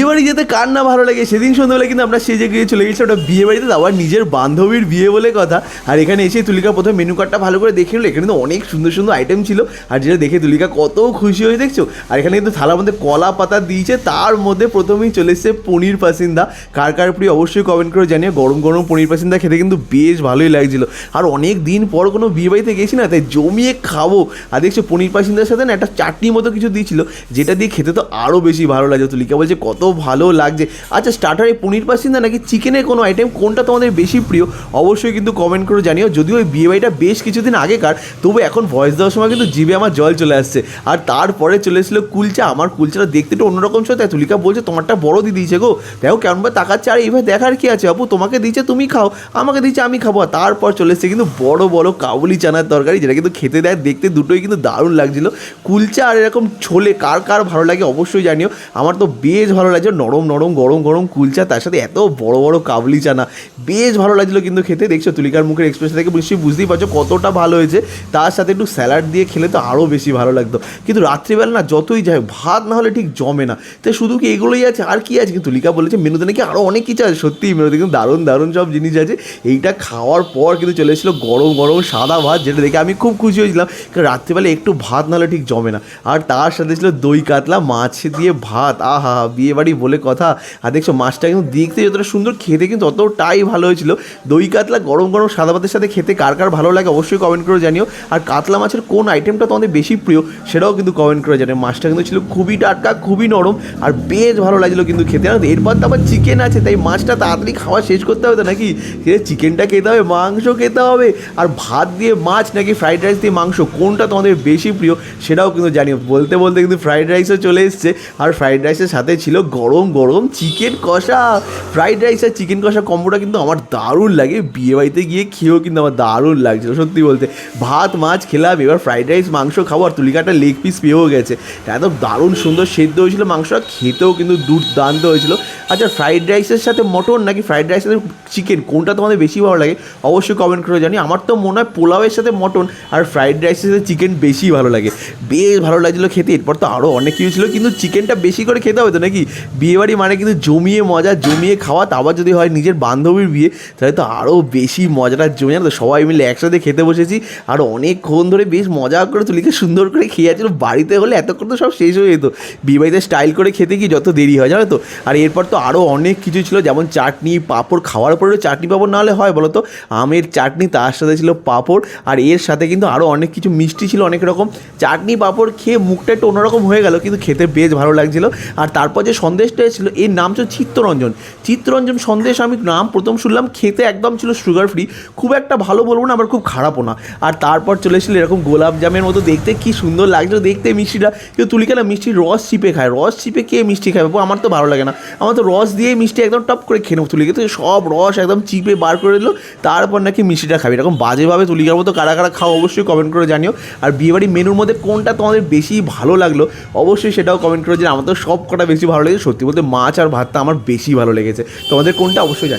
বিয়ে বাড়ি যেতে কার না ভালো লাগে? সেদিন সন্ধ্যাবেলা কিন্তু আমরা সেজে গিয়ে চলে গেছি ওটা বিয়ে বাড়িতে আবার নিজের বান্ধবীর বিয়ে বলে কথা। আর এখানে এসে তুলিকা প্রথমে মেনু কার্ডটা ভালো করে দেখে নিল। এখানে তো অনেক সুন্দর সুন্দর আইটেম ছিল। আর যেটা দেখে তুলিকা কত খুশি হয়ে দেখছ? আর এখানে কিন্তু থালার মধ্যে কলা পাতা দিয়েছে। তার মধ্যে প্রথমেই চলে এসছে পনির পাসিন্দা। কার কার প্রিয় অবশ্যই কমেন্ট করে জানিয়ে গরম গরম পনির পাসিন্দা খেতে কিন্তু বেশ ভালোই লাগছিল। আর অনেক দিন পর কোনো বিয়ে বাড়িতে গেছি না, তাই জমিয়ে খাব। আর দেখছ, পনির পাসিন্দার সাথে না একটা চাটনির মতো কিছু দিয়েছিল, যেটা দিয়ে খেতে তো আরও বেশি ভালো লাগছে। তুলিকা বলছে, কত ভালো লাগছে। আচ্ছা স্টার্টারে পনির পাসিন্দা নাকি চিকেনের কোনো আইটেম কোনটা তোমাদের বেশি প্রিয়? অবশ্যই কিন্তু কমেন্ট করে জানিও। যদিও ওই বিয়ে বাড়িটা বেশ কিছুদিন আগেকার, তবু এখন ভয়েস দেওয়ার সময় কিন্তু জিভে আমার জল চলে আসছে। আর তারপরে চলে এসেছিল কুলচা। আমার কুলচাটা দেখতে একটু অন্যরকম তাই তুলিকা বলছে, তোমারটা বড় দিয়ে দিয়েছে গো। দেখো কেমনভাবে তাকাচ্ছে। আর এইভাবে দেখার কি আছে আপু তোমাকে দিচ্ছে তুমি খাও। আমাকে দিচ্ছে আমি খাব। আর তারপর চলে এসেছে কিন্তু বড় বড় কাবুলি চানার তরকারি, যেটা কিন্তু খেতে দেয়, দেখতে দুটোই কিন্তু দারুণ লাগছিল। কুলচা আর এরকম ছোলে, কার কার ভালো লাগে অবশ্যই জানিও। আমার তো বেশ ভালো লাগছে নরম নরম গরম গরম কুলচা তার সাথে এত বড় বড় কাবলি চানা। বেশ ভালো লাগছিল কিন্তু খেতে দেখছ তুলিকার মুখের এক্সপ্রেশন থেকে নিশ্চয়ই বুঝতেই পারছ কতটা ভালো হয়েছে। তার সাথে একটু স্যালাড দিয়ে খেলে তো আরও বেশি ভালো লাগতো। কিন্তু রাত্রিবেলা না যতই হোক, ভাত না হলে ঠিক জমে না। তাই শুধু কি এগুলোই আছে? আর কি আছে? তুলিকা বলেছে মেনুতে নাকি আরও অনেক কিছু আছে। সত্যিই মেনুতে কিন্তু দারুণ দারুণ সব জিনিস আছে। এইটা খাওয়ার পর কিন্তু চলে এসেছিল গরম গরম সাদা ভাত যেটা দেখে আমি খুব খুশি হয়েছিলাম। কারণ রাত্রিবেলা একটু ভাত না হলে ঠিক জমে না। আর তার সাথে ছিল দই কাতলা মাছ দিয়ে ভাত। আহা বিয়ে বাড়ি বলে কথা। আর দেখছ, মাছটা কিন্তু দেখতে যতটা সুন্দর, খেতে কিন্তু ততটাই ভালো হয়েছিল। দই কাতলা, গরম গরম সাদা ভাতের সাথে খেতে কার কার ভালো লাগে অবশ্যই কমেন্ট করে জানিও। আর কাতলা মাছের কোন আইটেমটা তোমাদের বেশি প্রিয়, সেটাও কিন্তু কমেন্ট করে জানিও। মাছটা কিন্তু ছিল খুবই টাটকা, খুবই নরম, আর বেশ ভালো লাগছিল কিন্তু খেতে। আর এরপর তো আবার চিকেন আছে, তাই মাছটা তাড়াতাড়ি খাওয়া শেষ করতে হবে তো নাকি? চিকেনটা খেতে হবে, মাংস খেতে হবে। আর ভাত দিয়ে মাছ নাকি ফ্রাইড রাইস দিয়ে মাংস, কোনটা তোমাদের বেশি প্রিয়, সেটাও কিন্তু জানিও। বলতে বলতে কিন্তু ফ্রাইড রাইসও চলে এসছে। আর ফ্রাইড রাইসের সাথে ছিল গরম গরম চিকেন কষা ফ্রাইড রাইস আর চিকেন কষা কম্বোটা কিন্তু আমার দারুণ লাগে। বিয়ে বাড়িতে গিয়ে খেয়েও কিন্তু আমার দারুণ লাগছিল, সত্যি বলতে। ভাত, মাছ খেলাম, এবার ফ্রাইড রাইস মাংস খাব, আর তুলিকাটা লেগ পিস পেয়েও গেছে। এত দারুণ সুন্দর সেদ্ধ হয়েছিল মাংসটা খেতেও কিন্তু দুর্দান্ত হয়েছিল। আচ্ছা ফ্রাইড রাইসের সাথে মটন নাকি ফ্রাইড রাইসের সাথে চিকেন কোনটা তোমাদের বেশি ভালো লাগে? অবশ্যই কমেন্ট করে জানি আমার তো মনে হয় পোলাওয়ের সাথে মটন আর ফ্রাইড রাইসের সাথে চিকেন বেশি ভালো লাগে। বেশ ভালো লাগছিল খেতে। এরপর তো আরও অনেক কিছু ছিল, কিন্তু চিকেনটা বেশি করে খেতে হবে তো নাকি? বিয়েবাড়ি মানে কিন্তু জমিয়ে মজা, জমিয়ে খাওয়া। তারপর যদি হয় নিজের বান্ধবীর বিয়ে, তাহলে তো আরও বেশি মজাটা জমে জানো তো সবাই মিলে একসাথে খেতে বসেছি আর অনেকক্ষণ ধরে বেশ মজা করে তুলিকে সুন্দর করে খেয়ে যাচ্ছিল বাড়িতে হলে এতক্ষণ তো সব শেষ হয়ে যেত। বিয়েবাড়িতে স্টাইল করে খেতে কি যত দেরি হয়, জানো তো? আর এরপর তো আরও অনেক কিছু ছিল, যেমন চাটনি, পাঁপড় খাওয়ার পরেও চাটনি পাঁপড় না হলে হয় বলো তো? আমের চাটনি, তার সাথে ছিল পাঁপড়, আর এর সাথে কিন্তু আরও অনেক কিছু মিষ্টি ছিল, অনেক রকম। চাটনি, পাঁপড় খেয়ে মুখটা একটু অন্যরকম হয়ে গেল, কিন্তু খেতে বেশ ভালো লাগছিল। আর তারপর যে সন্দেশটা ছিল, এর নাম ছিল চিত্তরঞ্জন। চিত্তরঞ্জন সন্দেশ আমি নাম প্রথম শুনলাম, খেতে একদম ছিল সুগার ফ্রি খুব একটা ভালো বলব না, আবার খুব খারাপও না। আর তারপর চলে এসেছিল এরকম গোলাপ জামের মতো, দেখতে কি সুন্দর লাগছিল, দেখতে মিষ্টিটা, কিন্তু তুলিকা না মিষ্টির রস চিপে খায়, রস চিপে কে মিষ্টি খাবে আমার তো ভালো লাগে না। আমার তো রস দিয়ে মিষ্টি একদম টপ করে খেয়ে নেব তুলিকে। তো সব রস একদম চিপে বার করে দিল, তারপর নাকি মিষ্টিটা খাবে। এরকম বাজেভাবে তুলিকার মতো কারা কারা খাও অবশ্যই কমেন্ট করে জানিও। আর বিয়েবাড়ির মেনুর মধ্যে কোনটা তোমাদের বেশি ভালো লাগল, অবশ্যই সেটাও কমেন্ট করে যে আমার তো সব কটা বেশি ভালো লেগেছে। সত্যি বলতে মাছ আর ভাতটা আমার বেশি ভালো লেগেছে। তোমাদের কোনটা অবশ্যই জানি